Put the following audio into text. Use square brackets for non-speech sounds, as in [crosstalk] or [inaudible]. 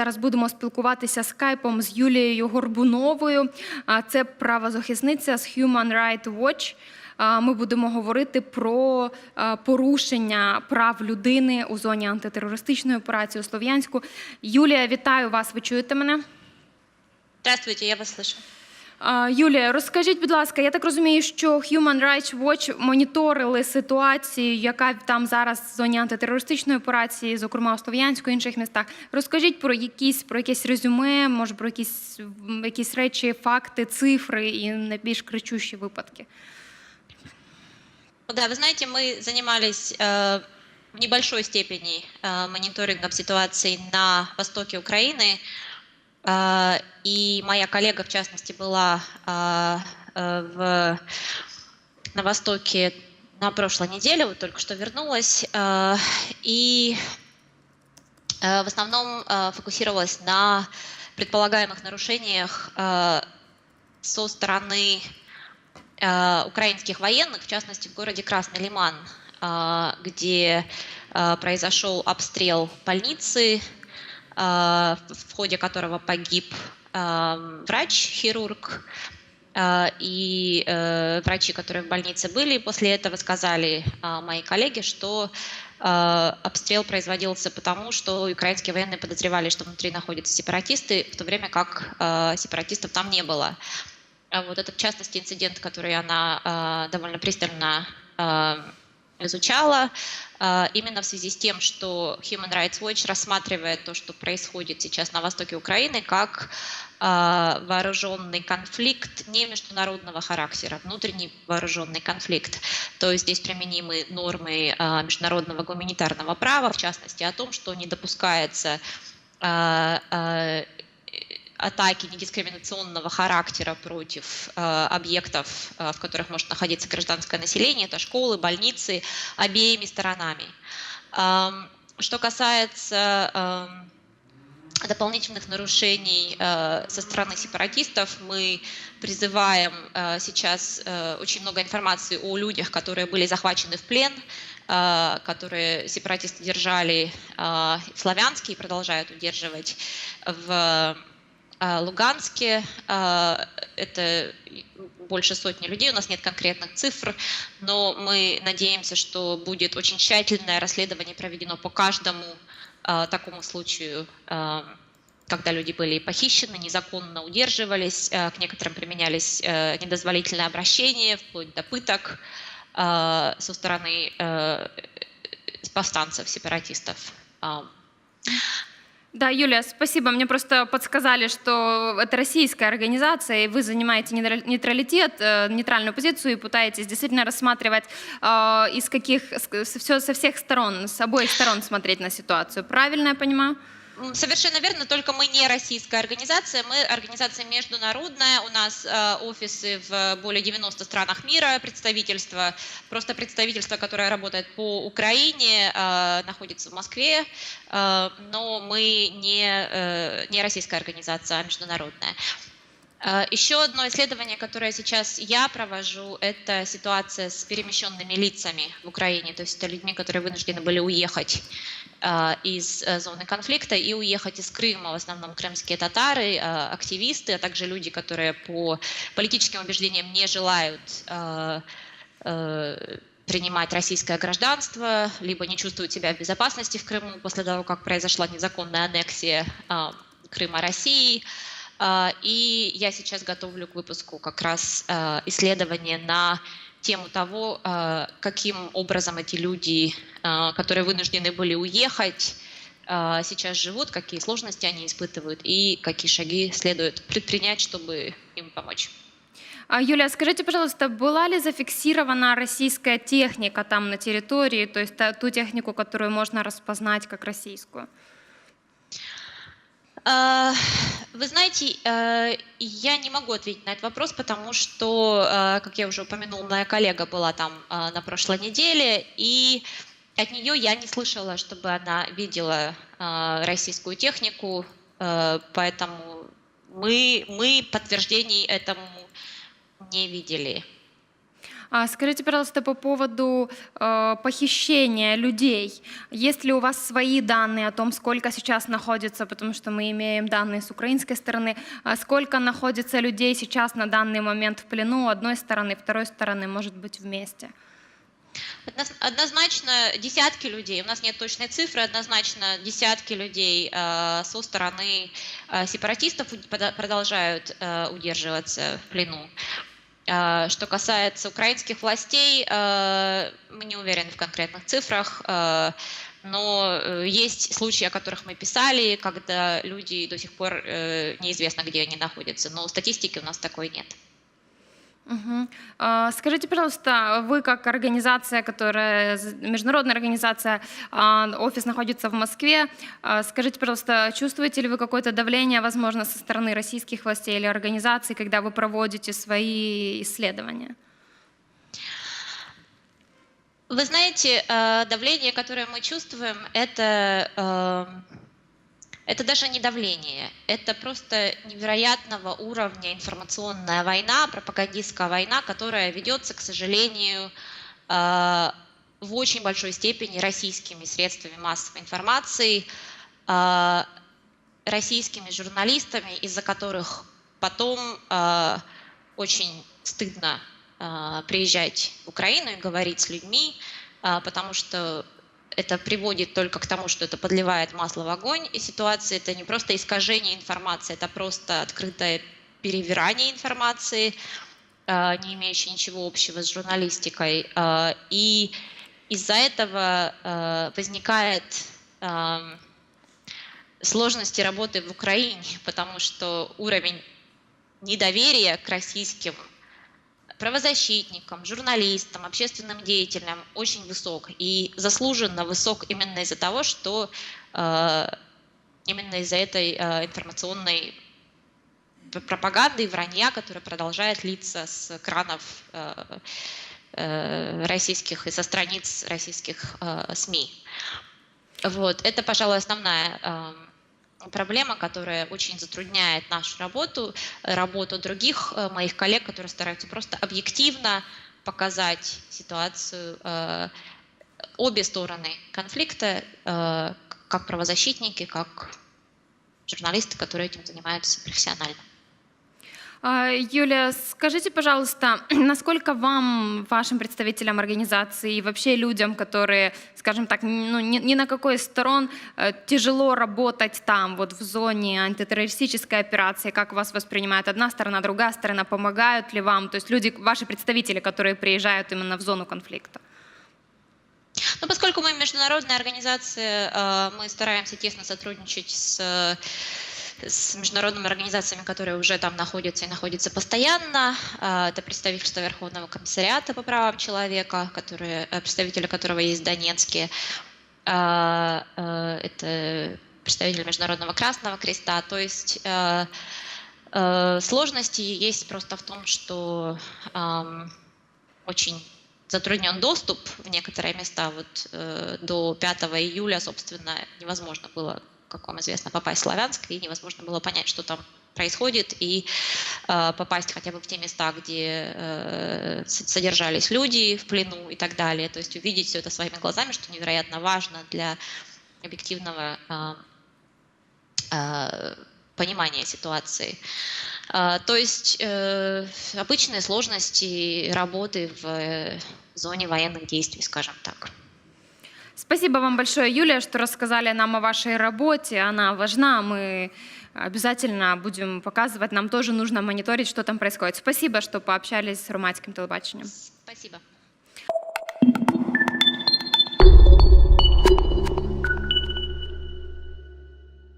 зараз будемо спілкуватися скайпом з Юлією Горбуновою. Це правозахисниця з Human Rights Watch. Ми будемо говорити про порушення прав людини у зоні антитерористичної операції у Слов'янську. Юлія, вітаю вас. Ви чуєте мене? Здравствуйте, я вас слышу. А, Юлія, розкажіть, будь ласка, я так розумію, що Human Rights Watch моніторили ситуацію, яка там зараз в зоні антитерористичної операції, зокрема у Слов'янську і інших містах. Розкажіть про якісь про якесь резюме, може про якісь м, якісь речі, факти, цифри і найбільш кричущі випадки. Ну Да, вы знаете, мы занимались э, в небольшой степени э, мониторингом ситуации на востоке Украины. Э, и моя коллега, в частности, была э, э, в, на востоке на прошлой неделе, вот только что вернулась. э, и э, в основном фокусировалась на предполагаемых нарушениях со стороны украинских военных, в частности в городе Красный Лиман, где произошел обстрел больницы, в в ходе которого погиб э, врач-хирург, э, и э, врачи, которые в больнице были, после этого сказали э, мои коллеги, что э, обстрел производился потому, что украинские военные подозревали, что внутри находятся сепаратисты, в то время как э, сепаратистов там не было. Вот это, в частности, инцидент, который она э, довольно пристально э, изучала, э, именно в связи с тем, что Human Rights Watch рассматривает то, что происходит сейчас на востоке Украины, как э, вооруженный конфликт не международного характера, внутренний вооруженный конфликт. То есть здесь применимы нормы э, международного гуманитарного права, в частности, о том, что не допускается атаки недискриминационного характера против э, объектов, э, в которых может находиться гражданское население, это школы, больницы, обеими сторонами. Эм, что касается эм, дополнительных нарушений э, со стороны сепаратистов, мы призываем сейчас очень много информации о людях, которые были захвачены в плен, которые сепаратисты держали в Славянске и продолжают удерживать в Луганске. Э, Это больше сотни людей, у нас нет конкретных цифр, но мы надеемся, что будет очень тщательное расследование проведено по каждому э, такому случаю, когда люди были похищены, незаконно удерживались, к некоторым применялись недозволительные обращения, вплоть до пыток со стороны повстанцев, сепаратистов. Да, Юлия, спасибо. Мне просто подсказали, что это российская организация, и вы занимаете нейтралитет, э, нейтральную позицию и пытаетесь действительно рассматривать э, из каких, все, со всех сторон, с обоих сторон смотреть на ситуацию. Правильно я понимаю? Совершенно верно, только мы не российская организация, мы организация международная, у нас э, офисы в более 90 странах мира, представительство, просто представительство, которое работает по Украине, э, находится в Москве, э, но мы не, не российская организация, а международная. Еще одно исследование, которое сейчас я провожу, это ситуация с перемещенными лицами в Украине, то есть это людьми, которые вынуждены были уехать из э, зоны конфликта и уехать из Крыма, в основном крымские татары, э, активисты, а также люди, которые по политическим убеждениям не желают э, э, принимать российское гражданство, либо не чувствуют себя в безопасности в Крыму после того, как произошла незаконная аннексия Крыма России. А, И я сейчас готовлю к выпуску как раз исследование на тему того, э, каким образом эти люди, э, которые вынуждены были уехать, э, сейчас живут, какие сложности они испытывают и какие шаги следует предпринять, чтобы им помочь. А, Юлия, скажите, пожалуйста, была ли зафиксирована российская техника там на территории, то есть ту технику, которую можно распознать как российскую? А, Вы знаете, э, я не могу ответить на этот вопрос, потому что, э, как я уже упомянула, моя коллега была там э, на прошлой неделе, и от нее я не слышала, чтобы она видела российскую технику, поэтому мы, мы подтверждений этому не видели. А скажите, пожалуйста, по поводу э, похищения людей. Есть ли у вас свои данные о том, сколько сейчас находится, потому что мы имеем данные с украинской стороны, а сколько находится людей сейчас на данный момент в плену одной стороны, второй стороны, может быть, вместе? Одноз- Однозначно десятки людей, у нас нет точной цифры, однозначно десятки людей э, со стороны э, сепаратистов продолжают э, удерживаться в плену. Э, Что касается украинских властей, э, мы не уверены в конкретных цифрах, э, но э, есть случаи, о которых мы писали, когда люди до сих пор неизвестно, где они находятся, но статистики у нас такой нет. А, Скажите, пожалуйста, вы как организация, которая международная организация, а, офис находится в Москве. А, Скажите, пожалуйста, чувствуете ли вы какое-то давление, возможно, со стороны российских властей или организаций, когда вы проводите свои исследования? Вы знаете, давление, которое мы чувствуем, это, это даже не давление, это просто невероятного уровня информационная война, пропагандистская война, которая ведется, к сожалению, э, в очень большой степени российскими средствами массовой информации, э, российскими журналистами, из-за которых потом э, очень стыдно приезжать в Украину и говорить с людьми, потому что это приводит только к тому, что это подливает масло в огонь, и ситуация это не просто искажение информации, это просто открытое перевирание информации, э, не имеющее ничего общего с журналистикой. Э, И из-за этого э, возникает эм, сложности работы в Украине, потому что уровень недоверия к российским правозащитникам, журналистам, общественным деятелям очень высок. И заслуженно высок именно из-за того, что э, именно из-за этой э, информационной пропаганды и вранья, которая продолжает литься с экранов э, российских и со страниц российских СМИ. Вот, это, пожалуй, основная эм, проблема, которая очень затрудняет нашу работу, э, работу других э, моих коллег, которые стараются просто объективно показать ситуацию, э, обе стороны конфликта, как правозащитники, как журналисты, которые этим занимаются профессионально. А, Юлия, скажите, пожалуйста, [clears throat] насколько вам, вашим представителям организации и вообще людям, которые, скажем так, ну, ни, ни на какой из сторон э, тяжело работать там, вот в зоне антитеррористической операции, как вас воспринимает одна сторона, другая сторона, помогают ли вам, то есть люди, ваши представители, которые приезжают именно в зону конфликта? Ну, поскольку мы международная организация, э, мы стараемся тесно сотрудничать с, с международными организациями, которые уже там находятся и находятся постоянно. Э, Это представительство Верховного комиссариата по правам человека, которые, э, представители которого есть в Донецке. Э, э, Это представитель Международного Красного Креста. То есть э, сложности есть просто в том, что очень затруднен доступ в некоторые места. Вот э, до 5 июля, собственно, невозможно было, как вам известно, попасть в Славянск, и невозможно было понять, что там происходит, и э, попасть хотя бы в те места, где э, содержались люди в плену и так далее. То есть увидеть все это своими глазами, что невероятно важно для объективного э, э, понимания ситуации. А, То есть э, обычные сложности работы в э, зоне военных действий, скажем так. Спасибо вам большое, Юлия, что рассказали нам о вашей работе. Она важна, мы обязательно будем показывать. Нам тоже нужно мониторить, что там происходит. Спасибо, что пообщались с Руматским телебачением. Спасибо.